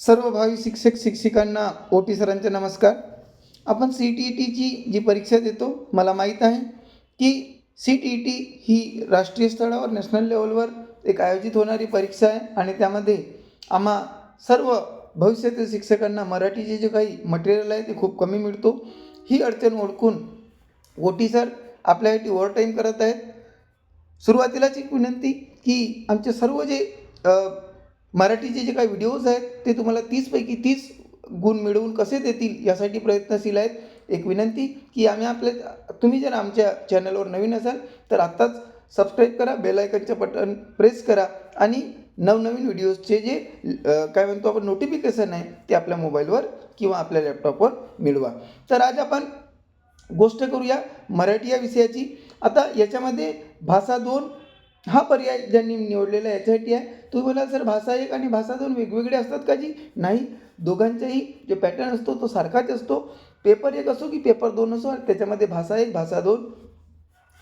सर्व भावी शिक्षक शिक्षिकांना ओ टी सरांचे नमस्कार. आपण सी टी ई टीची जी परीक्षा देतो मला माहीत आहे की सी टी ई टी ही राष्ट्रीय स्तरावर नॅशनल लेवलवर एक आयोजित होणारी परीक्षा आहे आणि त्यामध्ये आम्हा सर्व भविष्यातील शिक्षकांना मराठीचे जे काही मटेरियल आहे ते खूप कमी मिळतो. ही अडचण ओळखून ओ टी सर आपल्यासाठी ओव्हर टाईम करत आहेत. सुरुवातीलाच एक विनंती की आमचे सर्व जे मराठीचे जे काही व्हिडिओज आहेत ते तुम्हाला तीसपैकी तीस गुण मिळवून कसे देतील यासाठी प्रयत्नशील आहेत. एक विनंती की आम्ही आपल्या तुम्ही जर आमच्या चॅनलवर नवीन असाल तर आत्ताच सबस्क्राईब करा बेलायकनचं बटन प्रेस करा आणि नवनवीन व्हिडिओजचे जे काय म्हणतो आपण नोटिफिकेशन आहे ते आपल्या मोबाईलवर किंवा आपल्या लॅपटॉपवर मिळवा. तर आज आपण गोष्ट करूया मराठी या विषयाची. आता याच्यामध्ये भाषा दोन हा पर्याय ज्यांनी निवडलेला आहे याच्यासाठी आहे. तुम्ही बोला सर भाषा एक आणि भाषा दोन वेगवेगळे असतात का जी? नाही. दोघांचाही जो पॅटर्न असतो तो सारखाच असतो. पेपर एक असो की पेपर दोन असो त्याच्यामध्ये भाषा एक भाषा दोन.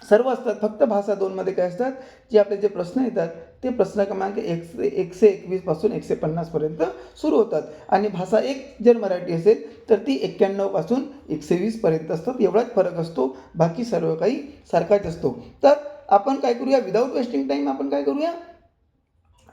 सर्व असतात फक्त भाषा दोनमध्ये काय असतात? जे आपले जे प्रश्न येतात ते प्रश्न क्रमांक एकशे एकशे एकवीसपासून एकशे पन्नासपर्यंत सुरू होतात. आणि भाषा एक जर मराठी असेल तर ती एक्क्याण्णवपासून एकशे वीसपर्यंत असतात. एवढाच फरक असतो. बाकी सर्व काही सारखाच असतो. तर आपण काय करूया? विदाऊट वेस्टिंग टाईम आपण काय करूया?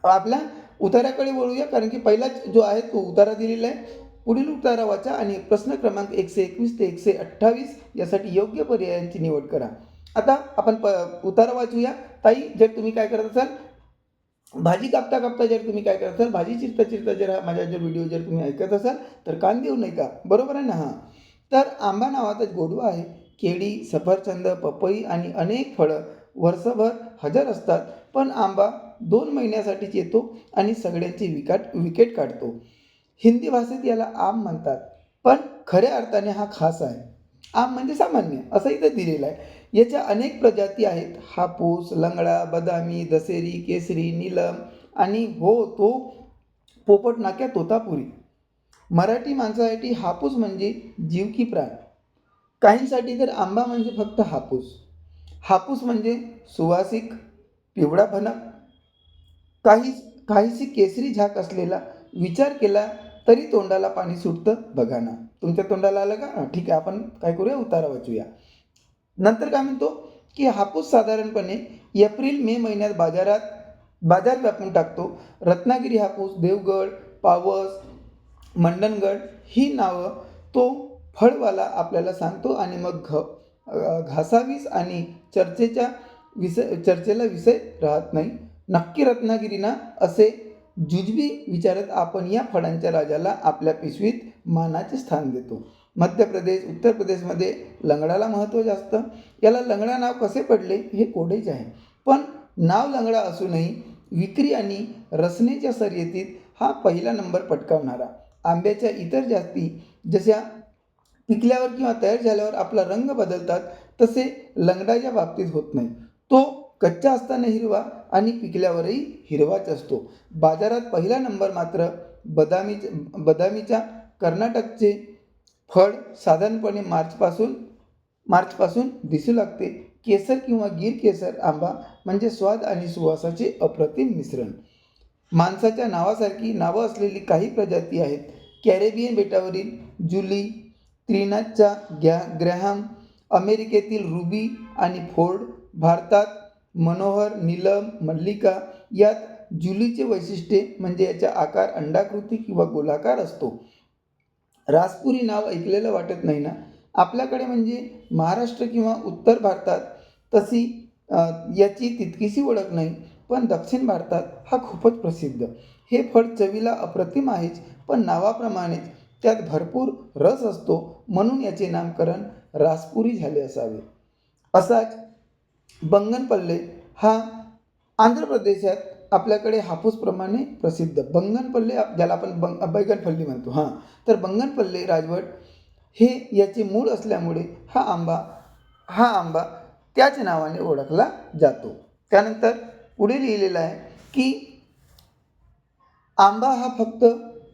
आपल्या उताराकडे वळूया. कारण की पहिलाच जो आहे तो उतारा दिलेला आहे. पुढील उतारा वाचा आणि प्रश्न क्रमांक एकशे एकवीस ते एकशे अठ्ठावीस यासाठी योग्य पर्यायांची निवड करा. आता आपण प उतारा वाचूया. ताई जर तुम्ही काय करत असाल भाजी कापता कापता जर तुम्ही काय करत असाल भाजी चिरता चिरता जर माझ्या जर व्हिडिओ जर तुम्ही ऐकत असाल तर कान देऊ नये का बरोबर आहे ना? हां. तर आंबा नावाचा गोडवा आहे. केळी सफरचंद पपई आणि अनेक फळं. वर्षभर हजर असतात. पण आंबा दोन महिन्यासाठीच येतो आणि सगळ्यांची विकाट विकेट काढतो. हिंदी भाषेत याला आम म्हणतात. पण खऱ्या अर्थाने हा खास आहे. आम म्हणजे सामान्य असं इथं दिलेलं आहे. याच्या अनेक प्रजाती आहेत. हापूस लंगडा बदामी दसेरी केसरी नीलम आणि हो तो पोपट नाक्या तोतापुरी. मराठी माणसासाठी हापूस म्हणजे जीव की प्राण. काहींसाठी तर आंबा म्हणजे फक्त हापूस. हापूस म्हणजे सुवासिक पिवळा भनक काही काहीशी केसरी झाक असलेला विचार केला तरी तोंडाला पाणी सुटतं बघा ना. तुमच्या तोंडाला आलं का? ठीक आहे आपण काय करूया? उतारा वाचूया. नंतर काय म्हणतो की हापूस साधारणपणे एप्रिल मे महिन्यात बाजारात बाजार व्यापून टाकतो. रत्नागिरी हापूस देवगड पावस मंडणगड ही नावं तो फळवाला आपल्याला सांगतो आणि मग घ. घासावीस आणि चर्चेच्या विषय चर्चेला विषय राहत नाही. नक्की रत्नागिरी ना असे जुजबी विचारत आपण या फळांच्या राजाला आपल्या पिशवीत मानाचे स्थान देतो. मध्य प्रदेश उत्तर प्रदेशमध्ये लंगडाला महत्त्व जास्त. याला लंगडा नाव कसे पडले हे कोडेच आहे. पण नाव लंगडा असूनही विक्री आणि रसनेच्या शर्यतीत हा पहिला नंबर पटकावणारा. आंब्याच्या इतर जाती जशा पिकल्यावर किंवा तयार झाल्यावर आपला रंग बदलतात तसे लंगडाच्या बाबतीत होत नाही. तो कच्चा असताना हिरवा आणि पिकल्यावरही हिरवाच असतो. बाजारात पहिला नंबर मात्र बदामी बदामीच्या कर्नाटकचे फळ साधारणपणे मार्चपासून मार्चपासून दिसू लागते. केसर किंवा गिर केसर आंबा म्हणजे स्वाद आणि सुवासाचे अप्रतिम मिश्रण. माणसाच्या नावासारखी नावं असलेली काही प्रजाती आहेत. कॅरेबियन बेटावरील जुली त्रिनादचा ग्या ग्रॅहम अमेरिकेतील रुबी आणि फोर्ड भारतात मनोहर नीलम मल्लिका यात जुलीचे वैशिष्ट्ये म्हणजे याचा आकार अंडाकृती किंवा गोलाकार असतो. रासपुरी नाव ऐकलेलं वाटत नाही ना? आपल्याकडे म्हणजे महाराष्ट्र किंवा उत्तर भारतात तशी याची तितकीशी ओळख नाही पण दक्षिण भारतात हा खूपच प्रसिद्ध. हे फळ चवीला अप्रतिम आहेच पण नावाप्रमाणेच. त्यात भरपूर रस असतो म्हणून याचे नामकरण रासपुरी झाले असावे. असाच बंगनपल्ले हा आंध्र प्रदेशात आपल्याकडे हापूसप्रमाणे प्रसिद्ध. बंगनपल्ले ज्याला आपण बंग बैगनपल्ली म्हणतो. हां. तर बंगनपल्ले राजवट हे याचे मूळ असल्यामुळे हा आंबा हा आंबा त्याच नावाने ओळखला जातो. त्यानंतर पुढे लिहिलेलं आहे की आंबा हा फक्त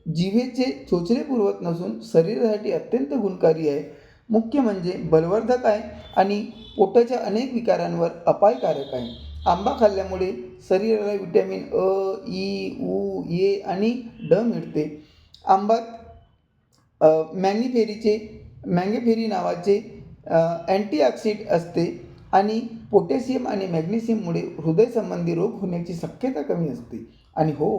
जिभेचे चोचले पुरवत नसून शरीरासाठी अत्यंत गुणकारी आहे. मुख्य म्हणजे बलवर्धक आहे आणि पोटाच्या अनेक विकारांवर अपायकारक आहे. आंबा खाल्ल्यामुळे शरीराला विटॅमिन अ ई उ ए आणि ड मिळते. आंबात मॅंगेफेरीचे मॅंगेफेरी नावाचे अँटीऑक्सिड असते आणि पोटॅशियम आणि मॅग्नेशियममुळे हृदयसंबंधी रोग होण्याची शक्यता कमी असते. आणि हो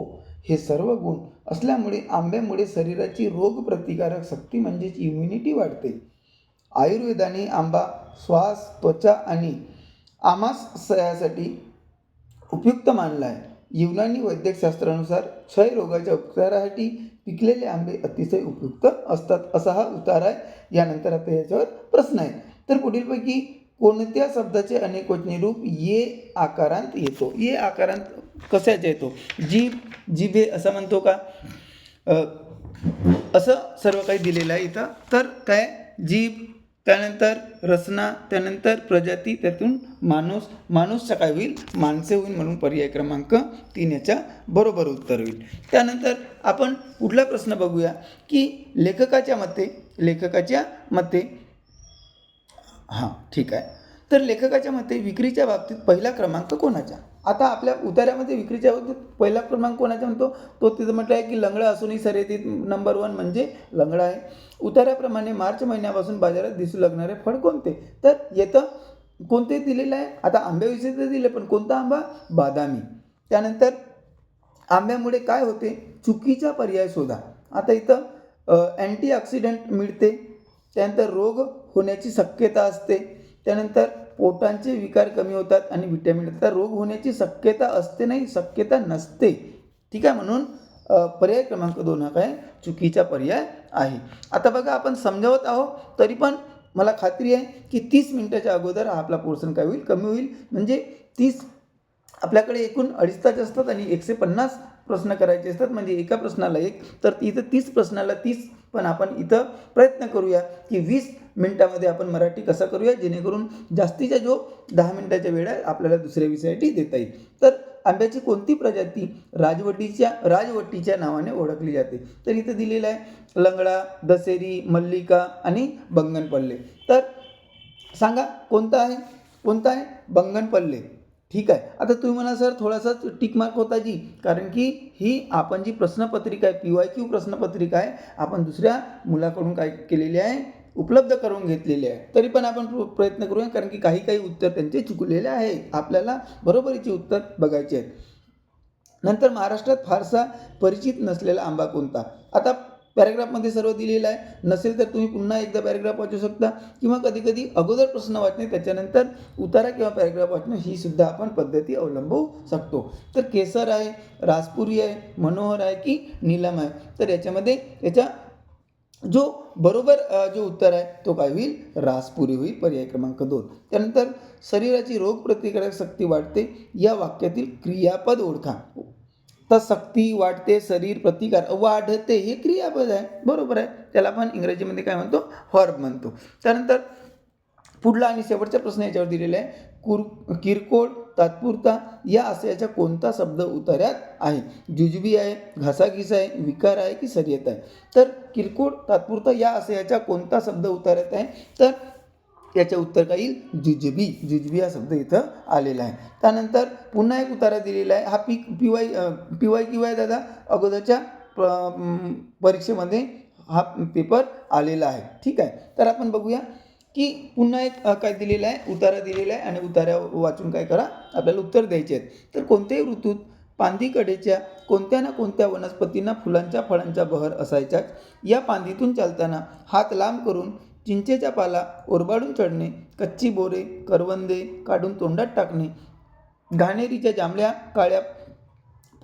हे सर्व गुण असल्यामुळे आंब्यामुळे शरीराची रोगप्रतिकारक शक्ती म्हणजेच इम्युनिटी वाढते. आयुर्वेदाने आंबा श्वास त्वचा आणि आमाशयासाठी उपयुक्त मानला आहे युनानी वैद्यकशास्त्रानुसार क्षयरोगाच्या उपचारासाठी पिकलेले आंबे अतिशय उपयुक्त असतात असा हा उतार आहे. यानंतर आता याच्यावर प्रश्न आहे. तर पुढीलपैकी कोणत्या शब्दाचे अनेक वचनी रूप ये आकारांत येतो? ये आकारांत कशाचा येतो? जीभ जिभे असं म्हणतो का? असं सर्व काही दिलेलं आहे इथं. तर काय? जीभ त्यानंतर रचना त्यानंतर प्रजाती त्यातून माणूस माणूसचा काय होईल माणसे होईल म्हणून पर्याय क्रमांक तीन याच्या बरोबर उत्तर होईल. त्यानंतर आपण पुढला प्रश्न बघूया की लेखकाच्या मते लेखकाच्या मते हां ठीक आहे. तर लेखकाच्या मते विक्रीच्या बाबतीत पहिला क्रमांक कोणाचा? आता आपल्या उतार्यामध्ये विक्रीच्या बाबतीत पहिला क्रमांक कोणाचा म्हणतो? तो तिथं म्हटलं आहे की लंगडा असूनही शर्यतीत नंबर वन म्हणजे लंगडा आहे. उतार्याप्रमाणे मार्च महिन्यापासून बाजारात दिसू लागणारे फळ कोणते? तर येतं कोणते दिलेलं आहे? आता आंब्याविषयी तर दिले पण कोणता आंबा? बादामी. त्यानंतर आंब्यामुळे काय होते? चुकीचा पर्याय शोधा. आता इथं अँटीऑक्सिडंट मिळते. त्यानंतर रोग होण्याची शक्यता असते. त्यानंतर पोटांचे विकार कमी होतात आणि व्हिटॅमिन तर रोग होण्याची शक्यता असते नाही शक्यता नसते. ठीक आहे म्हणून पर्याय क्रमांक दोन हा काय? चुकीचा पर्याय आहे. आता बघा आपण समजावत आहोत तरी पण मला खात्री आहे की तीस मिनटाच्या अगोदर हा आपला पोर्शन काय होईल? कमी होईल. म्हणजे तीस आपल्याकडे एकूण अडीच तास असतात आणि एकशे पन्नास प्रश्न करायचे असतात. म्हणजे एका प्रश्नाला एक तर इथं तीस प्रश्नाला तीस. पण आपण इथं प्रयत्न करूया की वीस मिनटामध्ये आपण मराठी कसा करूया जेणेकरून जास्तीचा जो दहा मिनटाच्या वेळ आहे आपल्याला दुसऱ्या विषयासाठी देता येईल. तर आंब्याची कोणती प्रजाती राजवटीच्या राजवटीच्या नावाने ओळखली जाते? तर इथं दिलेलं आहे लंगडा दसेरी मल्लिका आणि बंगनपल्ले. तर सांगा कोणता आहे? कोणता आहे? बंगनपल्ले. ठीक आहे. आता तुम्ही म्हणा सर थोडासा टिक मार्क होता जी. कारण की ही आपण जी प्रश्नपत्रिका आहे पी वाय क्यू प्रश्नपत्रिका आहे आपण दुसऱ्या मुलाकडून काय केलेली आहे उपलब्ध करून घेतलेली आहे. तरी पण आपण प्र- प्रयत्न करूया कारण की काही काही उत्तर त्यांचे चुकलेले आहे. आपल्याला बरोबरीचे उत्तर बघायचे आहेत. नंतर महाराष्ट्रात फारसा परिचित नसलेला आंबा कोणता? आता पॅरेग्राफमध्ये सर्व दिलेलं आहे. नसेल तर तुम्ही पुन्हा एकदा पॅरेग्राफ वाचू शकता. किंवा कधी कधी अगोदर प्रश्न वाचणे त्याच्यानंतर उतारा किंवा पॅरेग्राफ वाचणं ही सुद्धा आपण पद्धती अवलंबू शकतो. तर केसर आहे राजपुरी आहे मनोहर आहे की नीलम आहे? तर याच्यामध्ये याच्या जो बरोबर जो उत्तर आहे तो काय होईल? रासपुरी होईल पर्याय क्रमांक दोन. त्यानंतर शरीराची रोगप्रतिकारक शक्ती वाढते. या वाक्यातील क्रियापद ओळखा. तर सक्ती वाढते शरीर प्रतिकार वाढते हे क्रियापद आहे. बरोबर आहे? त्याला आपण इंग्रजीमध्ये काय म्हणतो? हॉर्ब म्हणतो. त्यानंतर पुढला आणि शेवटचा प्रश्न याच्यावर दिलेला आहे. कुर किरकोळ तात्पुरता या आशयाचा कोणता शब्द उतार्यात आहे? जुजबी आहे घासाघीस आहे विकार आहे की शर्यत आहे? तर किरकोळ तात्पुरता या आशयाचा कोणता शब्द उतार्यात आहे? तर याचे उत्तर काय येईल जुजबी जुजबी हा शब्द इथं आलेला आहे. त्यानंतर पुन्हा एक उतारा दिलेला आहे. हा P P Y P Y Q Y दादा अगोदरच्या प- परीक्षेमध्ये हा पेपर आलेला आहे. ठीक आहे? तर आपण बघूया की पुन्हा एक काय दिलेलं आहे? उतारा दिलेला आहे आणि उतारा वाचून काय करा? आपल्याला उत्तर द्यायचे आहेत. तर कोणत्याही ऋतूत पांदीकडेच्या कोणत्या ना कोणत्या वनस्पतींना फुलांच्या फळांचा बहर असायचाच या पांदीतून चालताना हात लांब करून चिंचेचा पाला ओरबाडून चढणे कच्ची बोरे करवंदे काढून तोंडात टाकणे घाणेरीच्या जांभळ्या काळ्या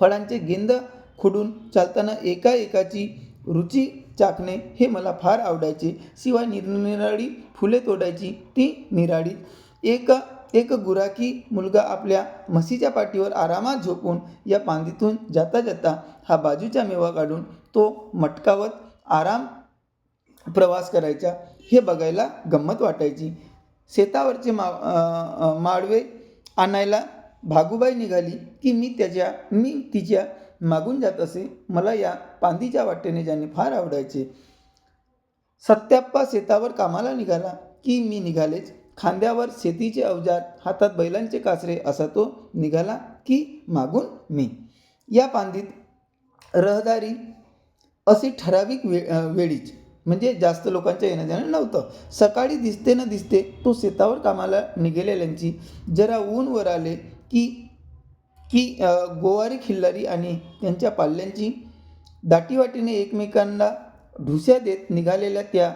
फळांचे गेंद खुडून चालताना एका एकाची रुची चाकणे हे मला फार आवडायचे. शिवाय निरनिराळी फुले तोडायची ती निराळी. एक एक गुराखी मुलगा आपल्या म्हशीच्या पाठीवर आरामात झोपून या पांदीतून जाता जाता हा बाजूचा मेवा काढून तो मटकावत आराम प्रवास करायचा. हे बघायला गंमत वाटायची. शेतावरचे मा माळवे आणायला भागूबाई निघाली की मी त्याच्या मी तिच्या मागून जात असे. मला या पांदीच्या वाटेने जाणे फार आवडायचे. सत्याप्पा शेतावर कामाला निघाला की मी निघालेच. खांद्यावर शेतीचे अवजार हातात बैलांचे कासरे असा तो निघाला की मागून मी. या पांदीत रहदारी अशी ठराविक वे वेळीच म्हणजे जास्त लोकांच्या येणं जाणं नव्हतं. सकाळी दिसते न दिसते तो शेतावर कामाला निघालेल्यांची जरा ऊन वर आले की की गोवारी खिल्लारी आणि त्यांच्या पाल्यांची दाटीवाटीने एकमेकांना ढुस्या देत निघालेल्या त्या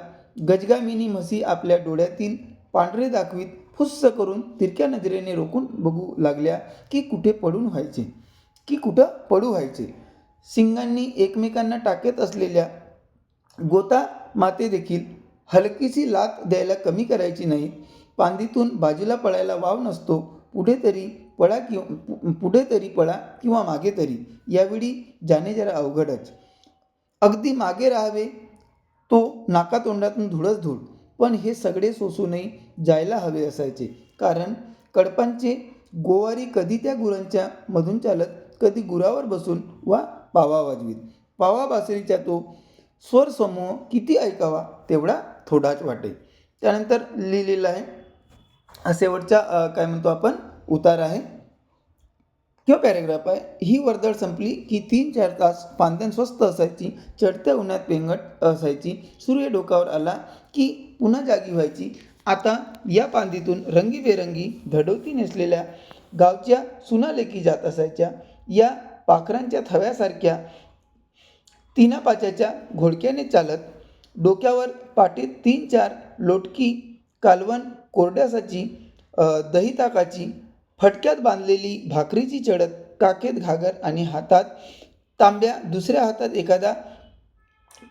गजगामिनी म्हशी आपल्या डोळ्यातील पांढरे दाखवीत फुस्स करून तिरक्या नजरेने रोखून बघू लागल्या की कुठे पडून व्हायचे. की कुठं पडू व्हायचे. सिंगांनी एकमेकांना टाकत असलेल्या गोता माते देखील हलकीशी लात द्यायला कमी करायची नाही. पांदीतून बाजूला पळायला वाव नसतो. पुढे तरी पळा किंवा पुढे तरी पळा किंवा मागे तरी. यावेळी जाणे जरा अवघडच. अगदी मागे राहावे तो नाकातोंडातून धुळच धूळ पण हे सगळे सोसूनही जायला हवे असायचे. कारण कडपांचे गोवारी कधी त्या गुरांच्या मधून चालत कधी गुरावर बसून वा पावा वाजवीत. पावा बासरीचा तो स्वर समूह किती ऐकावा तेवढा थोडाच वाटेल. त्यानंतर लिहिलेलं आहे. शेवटच्या शेवटचा काय म्हणतो आपण उतार आहे. किंवा पॅरेग्राफ आहे. ही वर्दळ संपली की तीन चार तास पांदण स्वस्त असायची. चढत्या उन्हात पेंगट असायची. सूर्य डोकावर आला की पुन्हा जागी व्हायची. आता या पांदीतून रंगीबेरंगी धडवती नेसलेल्या गावच्या सुनालेकी जात असायच्या. या पाखरांच्या थव्यासारख्या तिना पाच्याच्या घोडक्याने चालत डोक्यावर पाठीत तीन चार लोटकी कालवण कोरड्यासाची दहीताकाची दही ताकाची फटक्यात बांधलेली भाकरीची चढत काखेत घागर आणि हातात तांब्या दुसऱ्या हातात एखादा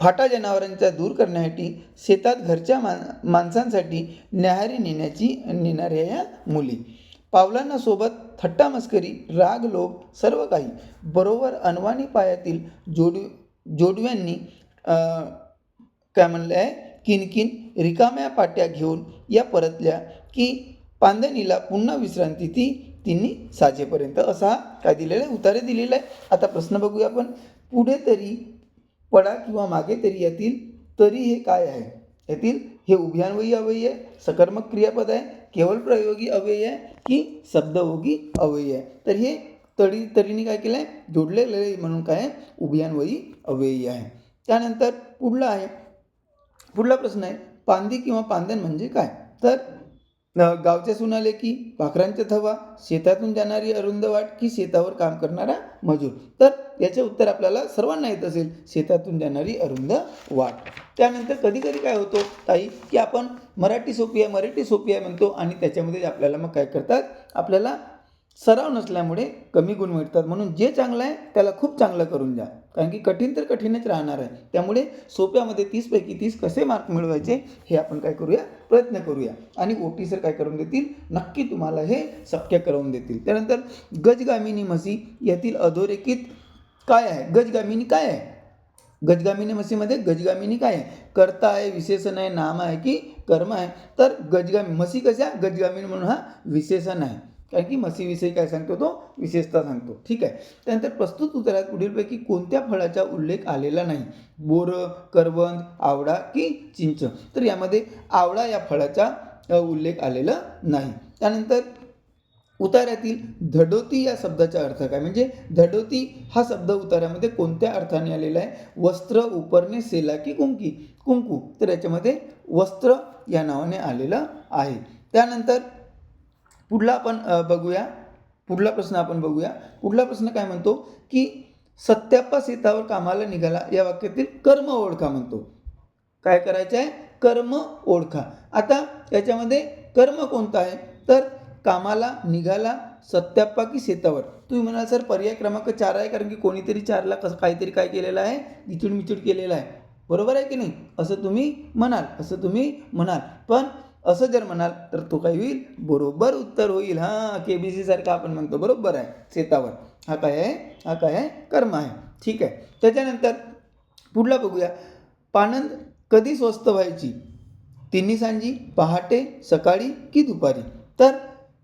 फाटा जनावरांचा दूर करण्यासाठी शेतात घरच्या मा माणसांसाठी न्याहारी नेण्याची नेणाऱ्या या मुली. पावलांना सोबत थट्टा मस्करी राग लोभ सर्व काही. बरोबर अनवाणी पायातील जोडी जोडव्यांनी काय म्हणलं आहे किनकिन रिकाम्या पाट्या घेऊन या परतल्या की पांदणीला पुन्हा विश्रांती ती तिन्ही साजेपर्यंत. असा काय दिलेला आहे? उतारे दिलेला आहे. आता प्रश्न बघूया आपण. पुढे तरी पडा किंवा मागे तरी यातील तरी हे काय आहे? यातील? हे उभ्यान्वयी अव्ययी आहे सकर्मक क्रियापद आहे केवळ प्रयोगी अव्ययी आहे की शब्दभोगी अव्ययी आहे? तर हे तरी तरीने काय केलं आहे जोडलेलं म्हणून काय आहे? अव्ययी आहे. त्यानंतर पुढला आहे. पुढला प्रश्न आहे पांदी किंवा पांदन म्हणजे काय? तर गावचे सुनाले की पाखरांच्या थवा शेतातून जाणारी अरुंद वाट की शेतावर काम करणारा मजूर? तर याचे उत्तर आपल्याला सर्वांना येत असेल शेतातून जाणारी अरुंद वाट. त्यानंतर कधी कधी काय होतो ताई की आपण मराठी सोपी आहे मराठी सोपी आहे म्हणतो आणि त्याच्यामध्ये आपल्याला मग काय करतात? आपल्याला सराव नसल्यामुळे कमी गुण मिळतात. म्हणून जे चांगलं आहे त्याला खूप चांगलं करून द्या. कारण की कठीण तर कठीणच राहणार आहे. त्यामुळे सोप्यामध्ये तीसपैकी तीस कसे मार्क मिळवायचे हे आपण काय करूया? प्रयत्न करूया. आणि ओ टी सर काय करून देतील? नक्की तुम्हाला हे शक्य करून देतील. त्यानंतर गजगामिनी म्हशी यातील अधोरेखित काय आहे? गजगामिनी काय आहे? गजगामिनी म्हशीमध्ये गजगामिनी काय आहे? कर्ता आहे विशेषण आहे नाम आहे की कर्म आहे. तर गजगामी म्हशी कशा? गजगामिनी म्हणून हा विशेषण आहे. कारण की म्हशीविषयी काय सांगतो तो? विशेषता सांगतो. ठीक आहे? त्यानंतर प्रस्तुत उत्तरात पुढीलपैकी कोणत्या फळाचा उल्लेख आलेला नाही? बोरं करवंद आवळा की चिंच? तर यामध्ये आवळा या फळाचा उल्लेख आलेला नाही. त्यानंतर उताऱ्यातील धडोती या शब्दाचा अर्थ काय? म्हणजे धडोती हा शब्द उताऱ्यामध्ये कोणत्या अर्थाने आलेला आहे? वस्त्र उपरणे सेला की कुंकी? कुंकू. तर याच्यामध्ये वस्त्र या नावाने आलेलं आहे. त्यानंतर पुढला आपण बघूया. पुढला प्रश्न आपण बघूया. पुढला प्रश्न काय म्हणतो की सत्याप्पा सीतावर कामाला निघाला या वाक्यातील कर्म ओळखा म्हणतो. काय करायचं आहे कर्म ओळखा. आता याच्यामध्ये कर्म कोणतं आहे? तर कामाला निघाला सत्याप्पा की शेतावर तुम्ही म्हणाल सर पर्याय क्रमांक चार आहे कारण की कोणीतरी चारला कसं काहीतरी काय केलेलं आहे? गिचूड मिचूड केलेलं आहे. बरोबर आहे की नाही? असं तुम्ही म्हणाल असं तुम्ही म्हणाल. पण असं जर म्हणाल तर तो काय होईल? बरोबर उत्तर होईल. हां के बी सीसारखं आपण म्हणतो बरोबर आहे. शेतावर हा काय आहे? हा काय आहे? कर्म आहे. ठीक आहे. त्याच्यानंतर पुढला बघूया. पानंद कधी स्वस्त व्हायची? तिन्ही सांजी पहाटे सकाळी की दुपारी? तर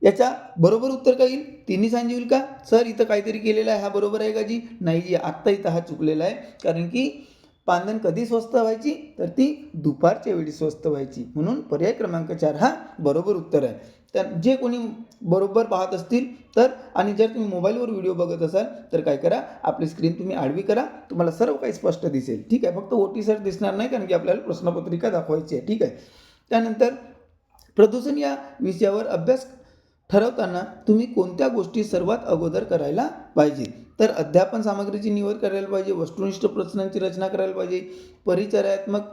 याचा बरोबर उत्तर काय येईल? तिन्ही सांजी होईल का? सर इथं काहीतरी केलेलं आहे. हा बरोबर आहे का जी? नाही जी आत्ता इथं हा चुकलेला आहे. कारण की पांदन कधी स्वस्त व्हायची? तर ती दुपारच्या वेळी स्वस्त व्हायची. म्हणून पर्याय क्रमांक चार हा बरोबर उत्तर आहे. त्या जे कोणी बरोबर पाहत असतील तर आणि जर तुम्ही मोबाईलवर व्हिडिओ बघत असाल तर काय करा आपली स्क्रीन तुम्ही आडवी करा तुम्हाला सर्व काही स्पष्ट दिसेल. ठीक आहे फक्त ओ टी सर दिसणार नाही कारण की आपल्याला प्रश्नपत्रिका दाखवायची आहे. ठीक आहे. त्यानंतर प्रदूषण या विषयावर अभ्यास ठरवताना तुम्ही कोणत्या गोष्टी सर्वात अगोदर करायला पाहिजे? तर अध्यापन सामग्रीची निवड करायला पाहिजे वस्तुनिष्ठ प्रश्नांची रचना करायला पाहिजे परिचयात्मक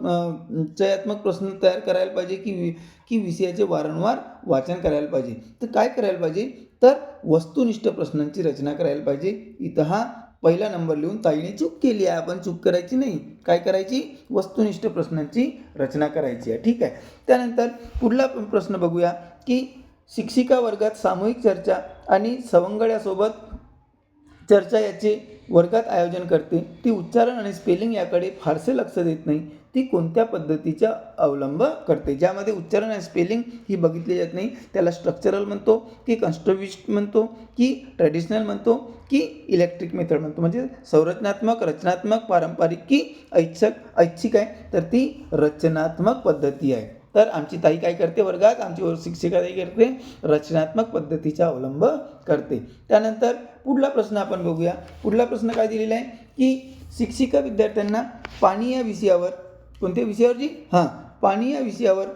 चयात्मक प्रश्न तयार करायला पाहिजे की वि की विषयाचे वारंवार वाचन करायला पाहिजे. तर काय करायला पाहिजे? तर वस्तुनिष्ठ प्रश्नांची रचना करायला पाहिजे. इथं हा पहिला नंबर लिहून ताईने चूक केली आहे. आपण चूक करायची नाही. काय करायची? वस्तुनिष्ठ प्रश्नांची रचना करायची आहे. ठीक आहे. त्यानंतर पुढला प्रश्न बघूया की शिक्षिका वर्गात सामूहिक चर्चा आणि सवंगड्यासोबत चर्चा याचे वर्गात आयोजन करते. ती उच्चारण आणि स्पेलिंग याकडे फारसे लक्ष देत नाही. ती कोणत्या पद्धतीचा अवलंब करते? ज्यामध्ये उच्चारण आणि स्पेलिंग ही बघितली जात नाही. त्याला स्ट्रक्चरल म्हणतो की कन्स्ट्रविस्ट म्हणतो की ट्रॅडिशनल म्हणतो की इलेक्ट्रिक मेथड म्हणतो. म्हणजे संरचनात्मक रचनात्मक पारंपरिक की ऐच्छक ऐच्छिक आहे. तर ती रचनात्मक पद्धती आहे. तर आमची ताई काय करते वर्गात आमची शिक्षिका ताई करते रचनात्मक पद्धतीचा अवलंब करते. त्यानंतर पुढला प्रश्न आपण बघूया. पुढला प्रश्न काय दिलेला आहे? की शिक्षिका विद्यार्थ्यांना पाणी या विषयावर कोणत्या विषयावर जी हां पाणी या विषयावर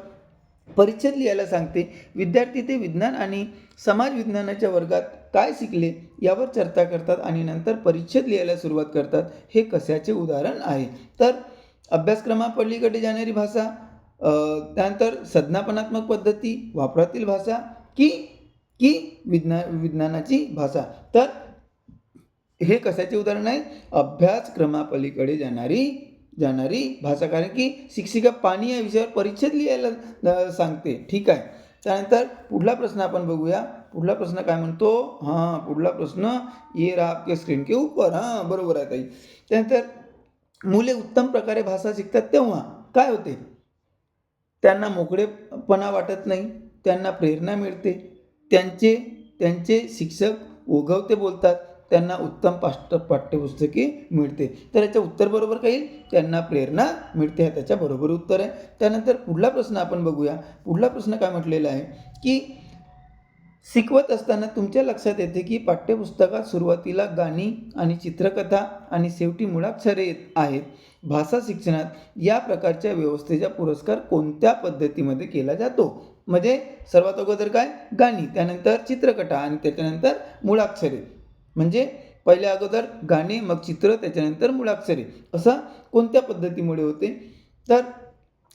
परिच्छेद लिहायला सांगते. विद्यार्थी ते विज्ञान आणि समाज विज्ञानाच्या वर्गात काय शिकले यावर चर्चा करतात आणि नंतर परिच्छेद लिहायला सुरुवात करतात. हे कशाचे उदाहरण आहे? तर अभ्यासक्रमापलीकडे जाणारी भाषा. त्यानंतर संज्ञापनात्मक पद्धती वापरातील भाषा की की विज्ञा विज्ञानाची भाषा. तर हे कशाचे उदाहरण आहे? अभ्यासक्रमापलीकडे जाणारी जाणारी भाषा. कारण की शिक्षिका पाणी या विषयावर परिच्छेद लिहायला सांगते. ठीक आहे? त्यानंतर पुढला प्रश्न आपण बघूया. पुढला प्रश्न काय म्हणतो? हां पुढला प्रश्न. ये रहा आपके स्क्रीन के ऊपर. हां बरोबर आहे ताई. त्यानंतर मुले उत्तम प्रकारे भाषा शिकतात तेव्हा काय होते? त्यांना मोकळेपणा वाटत नाही त्यांना प्रेरणा मिळते. त्यांचे त्यांचे शिक्षक ओघवते बोलतात त्यांना उत्तम पाष्ट पाठ्यपुस्तके मिळते. तर याचं उत्तर बरोबर काही त्यांना प्रेरणा मिळते हा त्याच्या बरोबर उत्तर आहे. त्यानंतर पुढला प्रश्न आपण बघूया. पुढला प्रश्न काय म्हटलेला आहे? की शिकवत असताना तुमच्या लक्षात येते की पाठ्यपुस्तकात सुरुवातीला गाणी आणि चित्रकथा आणि शेवटी मुळाक्षरे येत आहेत. भाषा शिक्षणात या प्रकारच्या व्यवस्थेचा पुरस्कार कोणत्या पद्धतीमध्ये केला जातो? म्हणजे सर्वात अगोदर काय? गाणी त्यानंतर चित्रकटा आणि त्याच्यानंतर मुळाक्षरे. म्हणजे पहिल्या अगोदर गाणे मग चित्र त्याच्यानंतर मुळाक्षरे. असं कोणत्या पद्धतीमुळे होते? तर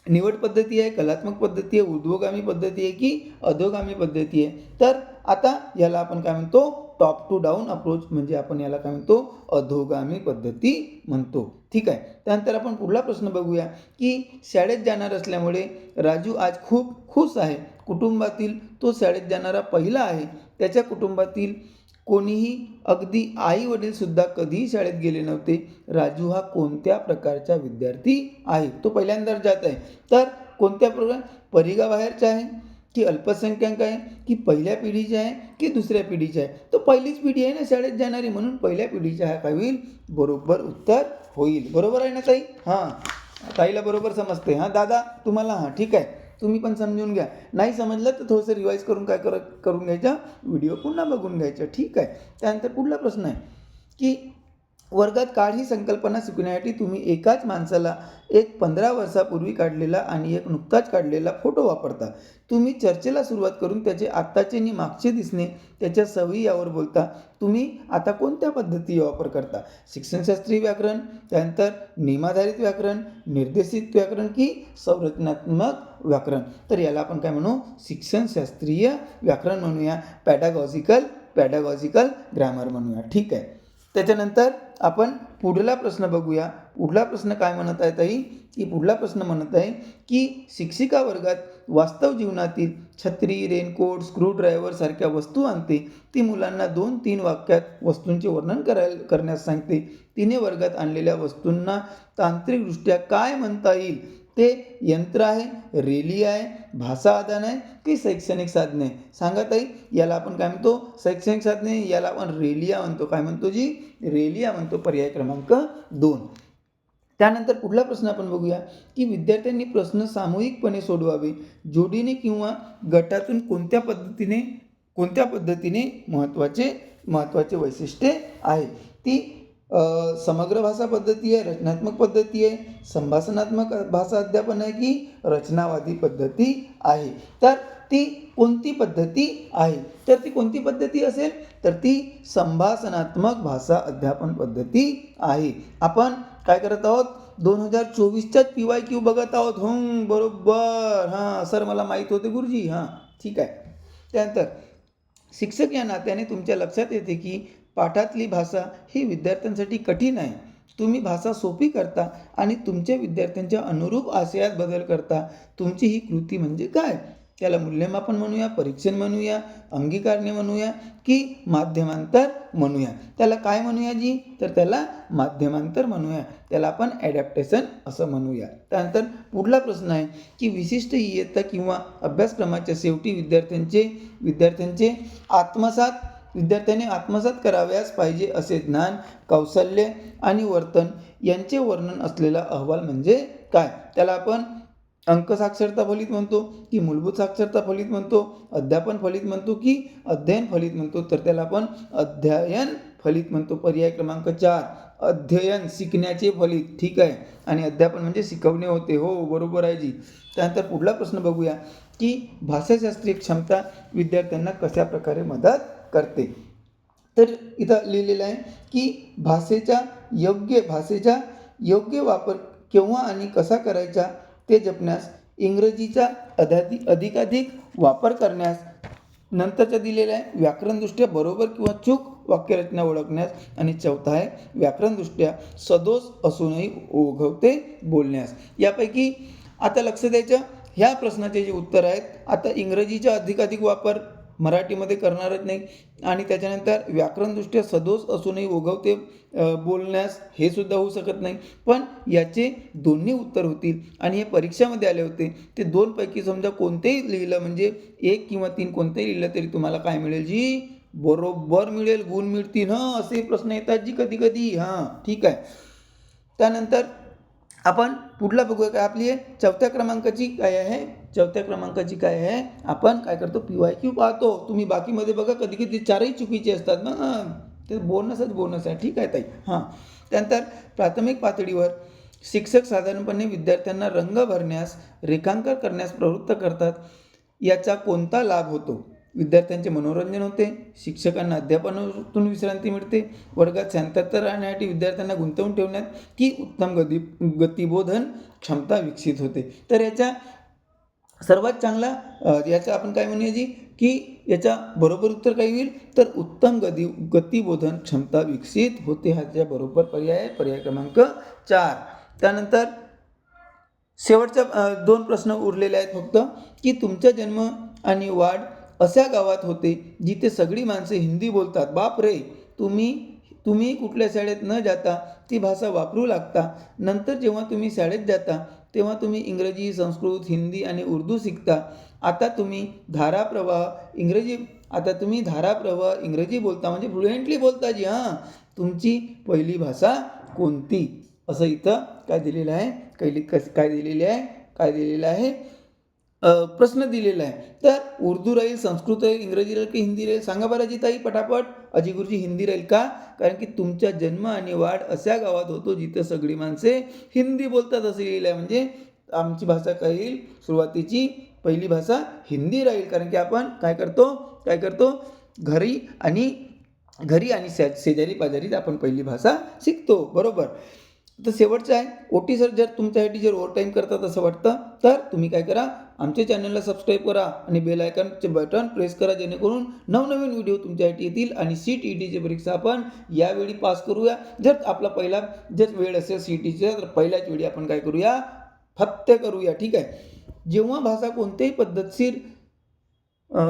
निवड पद्धती आहे कलात्मक पद्धती आहे उद्वगामी पद्धती आहे की अधोगामी पद्धती आहे. तर आता याला आपण काय म्हणतो? टॉप टू डाऊन अप्रोच म्हणजे आपण याला काय म्हणतो? अधोगामी पद्धती म्हणतो. ठीक आहे? त्यानंतर आपण पुढला प्रश्न बघूया की शाळेत जाणार असल्यामुळे राजू आज खूप खुश आहे. कुटुंबातील तो शाळेत जाणारा पहिला आहे. त्याच्या कुटुंबातील कोणीही अगदी आई वडील सुद्धा कधीही शाळेत गेले नव्हते. राजू हा कोणत्या प्रकारचा विद्यार्थी आहे? तो पहिल्यांदा जात आहे. तर कोणत्या प्रकार? परिघाबाहेरचा आहे की अल्पसंख्याक आहे की पहिल्या पिढीचे आहे की दुसऱ्या पिढीचे आहे? तो पहिलीच पिढी आहे ना शाळेत जाणारी म्हणून पहिल्या पिढीच्या आहे काय होईल? बरोबर उत्तर होईल. बरोबर आहे ना ताई? हां. ताईला बरोबर समजते हां दादा तुम्हाला हां. ठीक आहे. तुम्ही पण समजून घ्या. नाही समजलं तर थोडंसं रिवाईज करून काय कर करून घ्यायचं व्हिडिओ पुन्हा बघून घ्यायचं ठीक आहे. त्यानंतर पुढला प्रश्न आहे की वर्गात काळ ही संकल्पना शिकण्यासाठी तुम्ही एकाच माणसाला एक पंधरा वर्षापूर्वी काढलेला आणि एक नुकताच काढलेला फोटो वापरता. तुम्ही चर्चेला सुरुवात करून त्याचे आत्ताचे आणि मागचे दिसणे त्याच्या सवयी यावर बोलता. तुम्ही आता कोणत्या पद्धती वापर करता? शिक्षणशास्त्रीय व्याकरण त्यानंतर नियमाधारित व्याकरण निर्देशित व्याकरण की संरचनात्मक व्याकरण? तर याला आपण काय म्हणू? शिक्षणशास्त्रीय व्याकरण म्हणूया. पॅडागॉजिकल पॅडागॉजिकल ग्रॅमर म्हणूया. ठीक आहे. त्याच्यानंतर आपण पुढला प्रश्न बघूया. पुढला प्रश्न काय म्हणत आहे ताई? की पुढला प्रश्न म्हणत आहे की शिक्षिका वर्गात वास्तव जीवनातील छत्री रेनकोट स्क्रूड्रायव्हर सारख्या वस्तू आणते. ती मुलांना दोन तीन वाक्यात वस्तूंचे वर्णन करायला करण्यास सांगते. तिने वर्गात आणलेल्या वस्तूंना तांत्रिकदृष्ट्या काय म्हणता येईल? ते यंत्र आहे रेली आहे भाषा आदान आहे की शैक्षणिक साधने. सांगा ताई याला आपण काय म्हणतो? शैक्षणिक साधने याला आपण रेलिया म्हणतो. काय म्हणतो जी? रेलिया म्हणतो पर्याय क्रमांक दोन. त्यानंतर पुढला प्रश्न आपण बघूया की विद्यार्थ्यांनी प्रश्न सामूहिकपणे सोडवावे जोडीने किंवा गटातून कोणत्या पद्धतीने कोणत्या पद्धतीने महत्त्वाचे महत्त्वाचे वैशिष्ट्ये आहे? ती समग्र भाषा पद्धती आहे रचनात्मक पद्धती आहे संभाषणात्मक भाषा अध्यापन आहे की रचनावादी पद्धती आहे. तर ती कोणती पद्धती आहे? तर ती कोणती पद्धती असेल? तर ती संभाषणात्मक भाषा अध्यापन पद्धती आहे. आपण काय करत आहोत? दोन हजार चोवीसच्याच पी वाय क्यू बघत आहोत. हो बरोबर. हां सर मला माहीत होते गुरुजी. हां ठीक आहे. त्यानंतर शिक्षक या नात्याने तुमच्या लक्षात येते की पाठातली भाषा ही विद्यार्थ्यांसाठी कठीण आहे. तुम्ही भाषा सोपी करता आणि तुमच्या विद्यार्थ्यांच्या अनुरूप आशयात बदल करता. तुमची ही कृती म्हणजे काय? त्याला मूल्यमापन म्हणूया परीक्षण म्हणूया अंगीकारणे म्हणूया की माध्यमांतर म्हणूया. त्याला काय म्हणूया जी? तर त्याला माध्यमांतर म्हणूया. त्याला आपण ॲडॅप्टेशन असं म्हणूया. त्यानंतर पुढला प्रश्न आहे की विशिष्ट इयत्ता किंवा अभ्यासक्रमाच्या शेवटी विद्यार्थ्यांचे विद्यार्थ्यांचे आत्मसात विद्यार्थ्यांनी आत्मसात करावयास पाहिजे असे ज्ञान कौशल्य आणि वर्तन यांचे वर्णन असलेला अहवाल म्हणजे काय? त्याला आपण अंक साक्षरता फलित म्हणतो की मूलभूत साक्षरता फलित म्हणतो अध्यापन फलित म्हणतो की अध्ययन फलित म्हणतो. तर त्याला आपण अध्ययन फलित म्हणतो. पर्याय क्रमांक चार अध्ययन शिकण्याचे फलित. ठीक आहे? आणि अध्यापन म्हणजे शिकवणे होते. हो बरोबर आहे जी. त्यानंतर पुढला प्रश्न बघूया की भाषाशास्त्रीय क्षमता विद्यार्थ्यांना कशा प्रकारे मदत करते. तर इथं लिहिलेलं आहे की भाषेच्या योग्य भाषेचा योग्य वापर केव्हा आणि कसा करायचा ते जपण्यास इंग्रजीचा अधाधी अधिकाधिक वापर करण्यास नंतरचं दिलेलं आहे व्याकरणदृष्ट्या बरोबर किंवा चूक वाक्यरचना ओळखण्यास आणि चौथा आहे व्याकरणदृष्ट्या सदोष असूनही ओघवते बोलण्यास. यापैकी आता लक्ष द्यायचं ह्या प्रश्नाचे जे उत्तर आहेत आता इंग्रजीचा अधिकाधिक वापर मराठीमध्ये करणारच नाही. आणि त्याच्यानंतर व्याकरणदृष्ट्या सदोष असूनही ओघवते बोलण्यास हे सुद्धा होऊ शकत नाही. पण याचे दोन्ही उत्तर होतील. आणि हे परीक्षामध्ये आले होते. ते दोनपैकी समजा कोणतेही लिहिलं म्हणजे एक किंवा तीन कोणतेही लिहिलं तरी तुम्हाला काय मिळेल? जी बरोबर मिळेल गुण मिळतील. हां असे प्रश्न येतात जी कधी कधी हां ठीक आहे. त्यानंतर आपण पुढला बघूया काय आपली आहे चौथ्या क्रमांकाची काय आहे? चौथ्या क्रमांकाची काय आहे? आपण काय करतो? पी वाय क्यू पाहतो. तुम्ही बाकीमध्ये बघा कधी कधी चारही चुकीचे असतात ना. ते बोनसच बोनस आहे. ठीक आहे ताई. हां. त्यानंतर प्राथमिक पातळीवर शिक्षक साधारणपणे विद्यार्थ्यांना रंग भरण्यास रेखांकन करण्यास प्रवृत्त करतात. याचा कोणता लाभ होतो? विद्यार्थ्यांचे मनोरंजन होते शिक्षकांना अध्यापनातून विश्रांती मिळते वर्गात शांतता राहण्यासाठी विद्यार्थ्यांना गुंतवून ठेवण्यात की उत्तम गती गतिबोधन क्षमता विकसित होते. तर याच्या सर्वात चांगला याचा आपण काय म्हणूया जी की याच्या बरोबर उत्तर काय होईल? तर उत्तम गती गतिबोधन क्षमता विकसित होते ह्याच्या बरोबर पर्याय आहे पर्याय क्रमांक चार. त्यानंतर शेवटचा दोन प्रश्न उरलेले आहेत फक्त की तुमचा जन्म आणि वाढ अशा गावात होते जिथे सगळी माणसे हिंदी बोलतात. बाप रे तुम्ही तुम्ही कुठल्या शाळेत न जाता ती भाषा वापरू लागता. नंतर जेव्हा तुम्ही शाळेत जाता तेव्हा तुम्ही इंग्रजी संस्कृत हिंदी आणि उर्दू शिकता. आता तुम्ही धाराप्रवाह इंग्रजी आता तुम्ही धाराप्रवाह इंग्रजी बोलता म्हणजे फ्लुएंटली बोलता जी हां. तुमची पहिली भाषा कोणती? असं इथं काय दिलेलं आहे? कैली कस काय दिलेली आहे? काय दिलेलं आहे? प्रश्न दिलेला आहे. तर उर्दू राहील संस्कृत राहील इंग्रजी राहील की हिंदी राहील? सांगा बरं ताई पटापट. अजी गुरुजी हिंदी राहील का? कारण की तुमचा जन्म आणि वाढ अशा गावात होतो जिथं सगळी माणसे हिंदी बोलतात असं लिहिलं आहे म्हणजे आमची भाषा काय येईल? सुरुवातीची पहिली भाषा हिंदी राहील. कारण की आपण काय करतो? काय करतो? घरी आणि घरी आणि शे शेजारी पाजारीत आपण पहिली भाषा शिकतो. बरोबर? तर शेवटचं आहे. ओटी सर जर तुमच्यासाठी जर ओव्हर टाईम करतात असं वाटतं तर तुम्ही काय करा? आमच्या चॅनलला सबस्क्राईब करा आणि बेल आयकॉनचे बटन प्रेस करा जेणेकरून नवनवीन व्हिडिओ तुमच्यासाठी येतील आणि सी टी टीची परीक्षा आपण यावेळी पास करूया. जर आपला पहिला जर वेळ असेल सी टीचा तर पहिल्याच वेळी आपण काय करूया? फत्य करूया ठीक आहे? जेव्हा भाषा कोणत्याही पद्धतशीर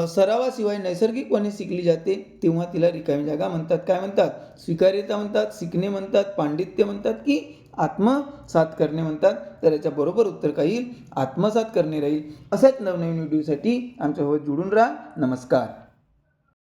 सरावाशिवाय नैसर्गिकपणे शिकली जाते तेव्हा तिला रिकामी जागा म्हणतात. काय म्हणतात? स्वीकार्यता म्हणतात शिकणे म्हणतात पांडित्य म्हणतात की आत्मसात करणे म्हणतात. तर याच्याबरोबर उत्तर काही आत्मसात करणे राहील. अशाच नवनवीन व्हिडिओसाठी आमच्यासोबत जुळून राहा. नमस्कार.